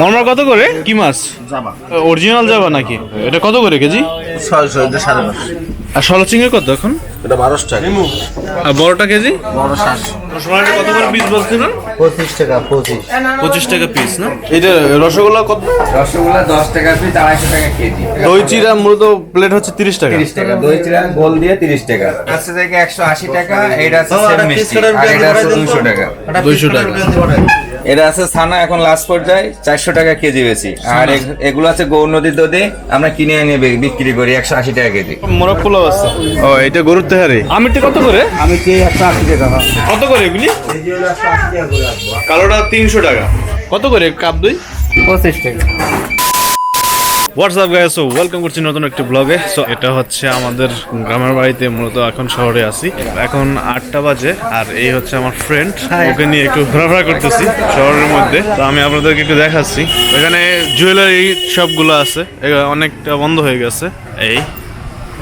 মরমার কত করে? কি মাছ? জামা। অরিজিনাল যাবা নাকি? এটা কত করে কেজি? ছয়শো এটা সাড়ে পাঁচশো। আর ষোলো চিংড়ি কত এখন? এটা বারোশো টাকা। আর বড়টা কেজি? বড় সাতশো কত করে পিস বলছিলেন পঁচিশ টাকা পঁচিশ। পঁচিশ টাকা পিস না? এটা রসগোল্লা কত? রসগোল্লা দশ টাকা পিস আড়াইশো টাকা কেজি। দই চিরা মূলত প্লেট হচ্ছে তিরিশ টাকা। তিরিশ টাকা। দই চিরা গোল দিয়ে তিরিশ টাকা। আছে থেকে একশো আশি টাকা সেম এটা আছে দুশো টাকা দুইশো টাকা। এটা আছে ছানা এখন লাস্ট পর্যায়ে চারশো টাকা কেজি বেশি। আর এগ- এগুলো আছে গৌ নদীর দধি আমরা কিনে এনে বিক্রি করি একশো আশি টাকা কেজি। মোরগ পোলাও আছে। ও এটা গরুর তেহারি? আমি কত করে? আমি কে একশো আশি টাকা কত করে এগুলি? কালোটা তিনশো টাকা। কত করে কাপ দুই? পঁচিশ টাকা। হোয়াটসঅ্যাপ গাইস সো ওয়েলকাম করছি নতুন একটি ব্লগে সো এটা হচ্ছে আমাদের গ্রামের বাড়িতে মূলত এখন শহরে আছি। এখন আটটা বাজে আর এই হচ্ছে আমার ফ্রেন্ড ওকে নিয়ে একটু ঘোরাফেরা করতেছি শহরের মধ্যে। তো আমি আপনাদেরকে একটু দেখাচ্ছি। এখানে জুয়েলারি শপগুলো আছে। অনেকটা বন্ধ হয়ে গেছে। এই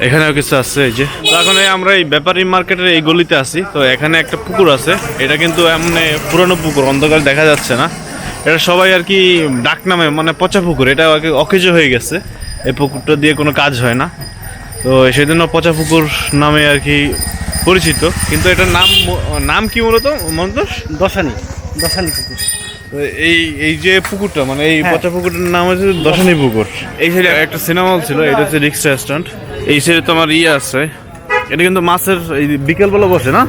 এখানেও কিছু আছে এই যে। তো এখন আমরা এই ব্যাপারী মার্কেটের এই গলিতে আছি। তো এখানে একটা পুকুর আছে। এটা কিন্তু এমন পুরনো পুকুর অন্ধকার দেখা যাচ্ছে না। এটা সবাই আর কি ডাক নামে মানে পচা পুকুর এটা আর কি অকেজ হয়ে গেছে। এই পুকুরটা দিয়ে কোনো কাজ হয় না। তো সেই জন্য পচা পুকুর নামে আর কি পরিচিত। কিন্তু এটার নাম নাম কি মূলত মন্তোষ দশানি দশানি পুকুর। তো এই এই যে পুকুরটা মানে এই পচা পুকুরটার নাম হচ্ছে দশানি পুকুর। এই সাইডে একটা সিনেমা হল ছিল এটা হচ্ছে রিক্সা স্ট্যান্ড। এই সাইডে তোমার ইয়ে আছে। এটা কিন্তু মাছের এই বিকেলবেলা বসে না?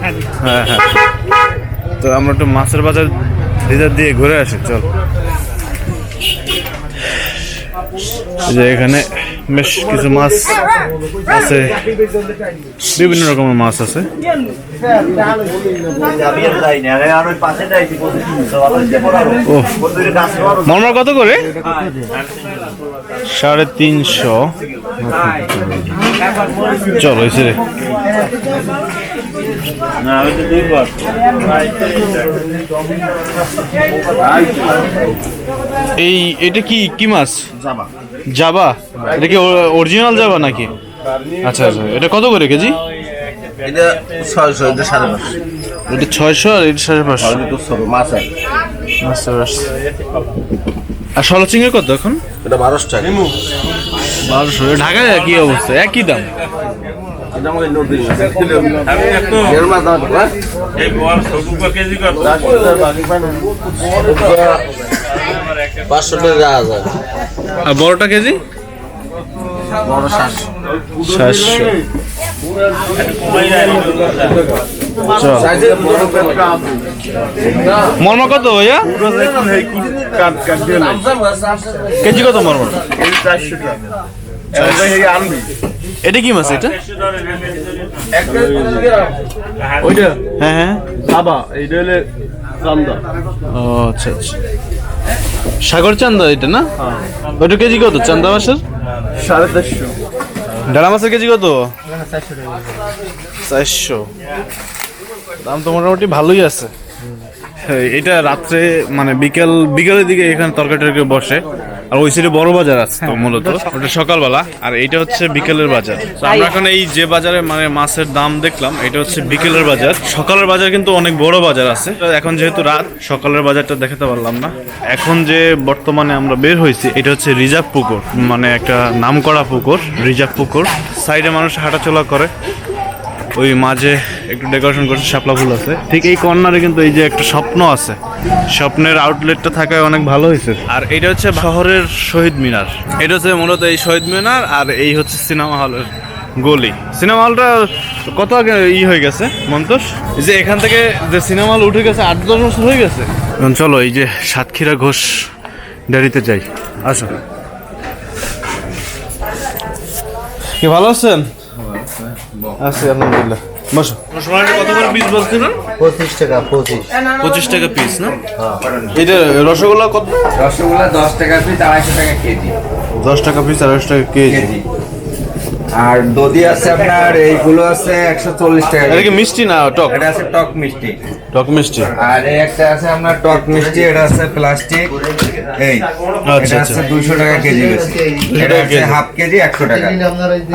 হ্যাঁ হ্যাঁ। তো আমরা একটু মাছের বাজার ভিতর দিয়ে ঘুরে আসি, চল। যে এখানে বেশ কিছু মাছ আছে, বিভিন্ন রকমের মাছ আছে। মরমার কত করে? সাড়ে তিনশো। চলো এসে রে এই এটা কি কি মাছ? জামা জাবা? এটা কি অরিজিনাল জাবা নাকি? আচ্ছা আচ্ছা এটা কত করে কেজি? এটা ছয়শো এটা সাড়ে পাঁচশো। এটা ছয়শো আর এটা সাড়ে পাঁচশো। মাছ। আর ষোলো চিংড়ি কত এখন? এটা বারোশো টাকা। বারোশো। ঢাকায় কি অবস্থা? একই দাম। হ্যাঁ? পাঁচশো টাকা আর বড়টা কেজি? আছে মরমা কত ভাইয়া? কেজি কত মরমা? এটা কি মাছ এটা? ওইটা? হ্যাঁ হ্যাঁ। বাবা এইটা হলে চান্দা। ও আচ্ছা আচ্ছা। সাগর চান্দা এটা না? ওইটা কেজি কত? চান্দা মাছের? সাড়ে চারশো। ডালা মাছের কেজি কত? চারশো। দাম তো মোটামুটি ভালোই আছে। হ্যাঁ, এটা রাত্রে মানে বিকেল বিকেলের দিকে এখানে তরকারি টরকারি বসে। আর ওই সাইডে বড় বাজার আছে তো মূলত। ওটা সকালবেলা আর এটা হচ্ছে বিকেলের বাজার। তো আমরা এখন এই যে বাজারে মানে মাছের দাম দেখলাম এটা হচ্ছে বিকেলের বাজার। সকালের বাজার কিন্তু অনেক বড় বাজার আছে। এখন যেহেতু রাত সকালের বাজারটা দেখাতে পারলাম না। এখন যে বর্তমানে আমরা বের হয়েছি এটা হচ্ছে রিজার্ভ পুকুর মানে একটা নামকরা পুকুর রিজার্ভ পুকুর। সাইডে মানুষ হাঁটাচলা করে। ওই মাঝে একটু ডেকোরেশন করছে শাপলা ফুল আছে। ঠিক এই কর্নারে কিন্তু এই যে একটা স্বপ্ন আছে। স্বপ্নের আউটলেটটা থাকায় অনেক ভালো হয়েছে। আর এটা হচ্ছে শহরের শহীদ মিনার। এটা হচ্ছে মূলত এই শহীদ মিনার আর এই হচ্ছে সিনেমা হলের গলি। সিনেমা হলটা কত আগে ই হয়ে গেছে মন্তোষ এই যে এখান থেকে যে সিনেমা হল উঠে গেছে আট দশ বছর হয়ে গেছে। এখন চলো এই যে সাতক্ষীরা ঘোষ ডেরিতে যাই। আসো। কি ভালো আছেন? আছি আলহামদুলিল্লাহ। বসো। রসমালাইটা কত করে পিস বলছিলেন পঁচিশ টাকা পঁচিশ। পঁচিশ টাকা পিস না? এটা রসগোল্লা কত? রসগোল্লা দশ টাকা পিস আড়াইশো টাকা কেজি। দশ টাকা পিস আড়াইশো টাকা কেজি। আর দধি আছে আপনার এইগুলো আছে একশো চল্লিশ টাকা এটা কি মিষ্টি না টক? এটা আছে টক মিষ্টি। টক মিষ্টি। আর এই একটা আছে আপনার টক মিষ্টি এটা আছে প্লাস্টিক। এই আচ্ছা, আচ্ছা। আছে দুইশো টাকা কেজি এটা আছে হাফ কেজি একশো টাকা।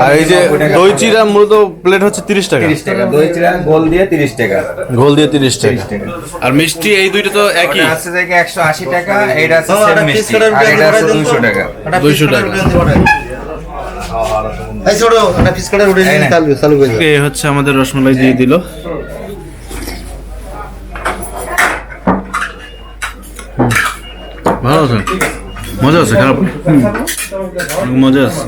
আর এই যে দই চিরা মূলত প্লেট হচ্ছে তিরিশ টাকা। তিরিশ টাকা। দই চিরা গোল দিয়ে তিরিশ টাকা। ঘোল দিয়ে তিরিশ টাকা। তিরিশ টাকা। আর মিষ্টি এই দুইটা তো একই। আছে দেখে একশো আশি টাকা এটা আছে সেম মিষ্টি। আর এটা আছে দুইশো টাকা। দুইশো টাকা। এই ছোট একটা পিস কাটা উঠে এই চালু চালু করে দাও। হচ্ছে আমাদের রসমালাই দিয়ে দিল। ভালো আছে? মজা আছে খারাপ মজা আছে।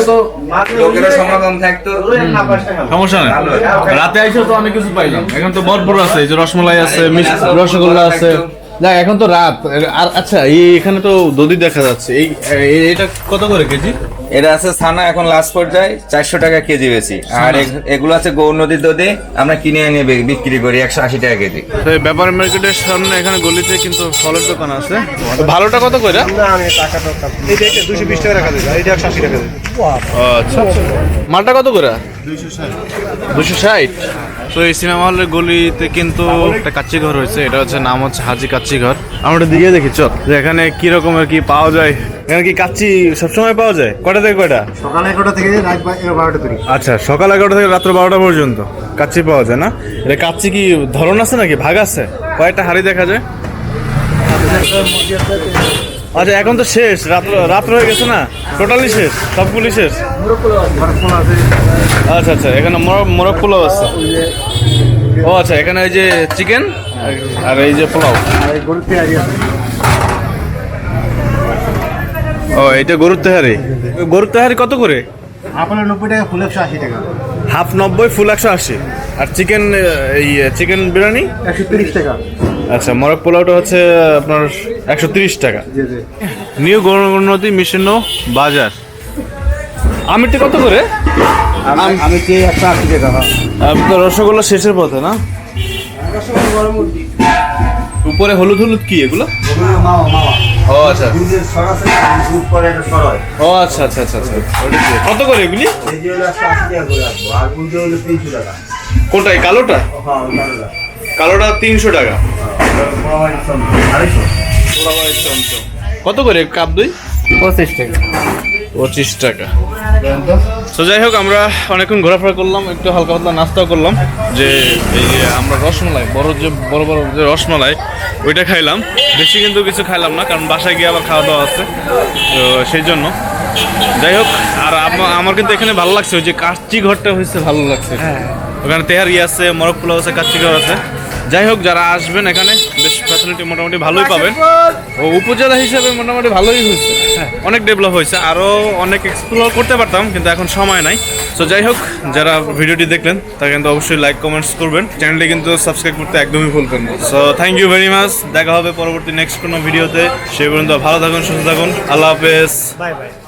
সম- সমস্যা নাই। রাতে আইসেও তো অনেক কিছু পাইলাম এখন তো ভরপুর আছে এই যে রসমালাই আছে মিষ্টি রসগোল্লা আছে। দেখ এখন তো রাত। আর আচ্ছা এখানে তো দধি দেখা যাচ্ছে। এই এটা কত করে কেজি? এটা আছে ছানা এখন লাস্ট পর্যায়ে চারশো টাকা কেজি বেশি। আর এগ- এগুলো আছে গৌর নদীর দধি আমরা কিনে এনে বিক্রি করি একশো আশি টাকা কেজি। তো এই ব্যাপার মার্কেটের সামনে এখানে গলিতে কিন্তু ফলের দোকান আছে। ভালোটা কত করে আচ্ছা মালটা কত করে দুশো ষাট। তো এই সিনেমা হলের গলিতে কিন্তু একটা কাচ্চি ঘর হয়েছে এটা হচ্ছে নাম হচ্ছে হাজি কাচ্চি ঘর আমরা দিয়ে দেখি চল। যে এখানে কি রকমের কি পাওয়া যায়? এখানে কি কাচ্চি সবসময় পাওয়া যায়? কটা থেকে কটা সকাল এগারোটা থেকে রাত বারোটা তৈরি। আচ্ছা সকাল এগারোটা থেকে রাত্র বারোটা পর্যন্ত কাচ্চি পাওয়া যায় না? এটা কাচ্চি কি ধরন আছে নাকি? ভাগ আছে? কয়েকটা হাড়ি দেখা যায়? আচ্ছা এখন তো শেষ। রাত্র রাত্র হয়ে গেছে না? টোটালি শেষ? সবগুলি শেষ? আচ্ছা আচ্ছা এখানে মোরগ পোলাও আছে। ও আচ্ছা এখানে এই যে চিকেন আর এই যে পোলাও। ও এটা গরুর তেহারি? গরুর তেহারি কত করে? আপনার নব্বই টাকা ফুল একশো আশি টাকা। হাফ নব্বই ফুল একশো আশি। আর চিকেন এই চিকেন বিরিয়ানি? একশো তিরিশ টাকা। আচ্ছা মরক পোলাওটা হচ্ছে আপনার একশো তিরিশ টাকা। জি জি। New Gournadi mission Bazar. আমিরটি কত করে? আমি- আমি একশো আশি টাকা হ্যাঁ। আপনার রসগোল্লা শেষের পথে না? উপরে হলুদ হলুদ কি এগুলো? ও আচ্ছা। হয়। ও আচ্ছা আচ্ছা আচ্ছা আচ্ছা। কত করে এগুলি? এই যে হলো একশো আশি টাকা করে রাখব আর উল্টে হলো তিনশো টাকা। কোনটা কালোটা? হ্যাঁ কালোটা। কালোটা তিনশো টাকা। আড়াইশো। কত করে কাপ দই? পঁচিশ টাকা। পঁচিশ টাকা। তো যাই হোক আমরা অনেকক্ষণ ঘোরাফেরা করলাম একটু হালকা পাতলা নাস্তাও করলাম। যে এই যে আমরা রসমালাই বড় যে বড় বড় যে রসমালাই ওইটা খাইলাম। বেশি কিন্তু কিছু খাইলাম না কারণ বাসায় গিয়ে আবার খাওয়া দাওয়া আছে। তো সেই জন্য। যাই হোক আর আমা- আমার কিন্তু এখানে ভালো লাগছে ওই যে কাচ্চি ঘরটা হয়েছে ভালো লাগছে। ওখানে তেহারি আছে মরক পোলাও আছে কাচ্চি ঘর আছে। যাই হোক, যারা আসবেন এখানে, বেশ ফ্যাসিলিটি মোটামুটি ভালোই পাবেন। ও উপজেলা হিসেবে মোটামুটি ভালোই হয়েছে। অনেক ডেভেলপ হয়েছে। আরও অনেক এক্সপ্লোর করতে পারতাম, কিন্তু এখন সময় নাই। তো যাই হোক, যারা ভিডিওটি দেখলেন তা কিন্তু অবশ্যই লাইক কমেন্টস করবেন। চ্যানেলটি কিন্তু সাবস্ক্রাইব করতে একদমই ভুলবেন না। So thank you very much দেখা হবে পরবর্তী নেক্সট কোনো ভিডিওতে সে পর্যন্ত ভালো থাকুন, সুস্থ থাকুন। আল্লাহ হাফেজ। Bye bye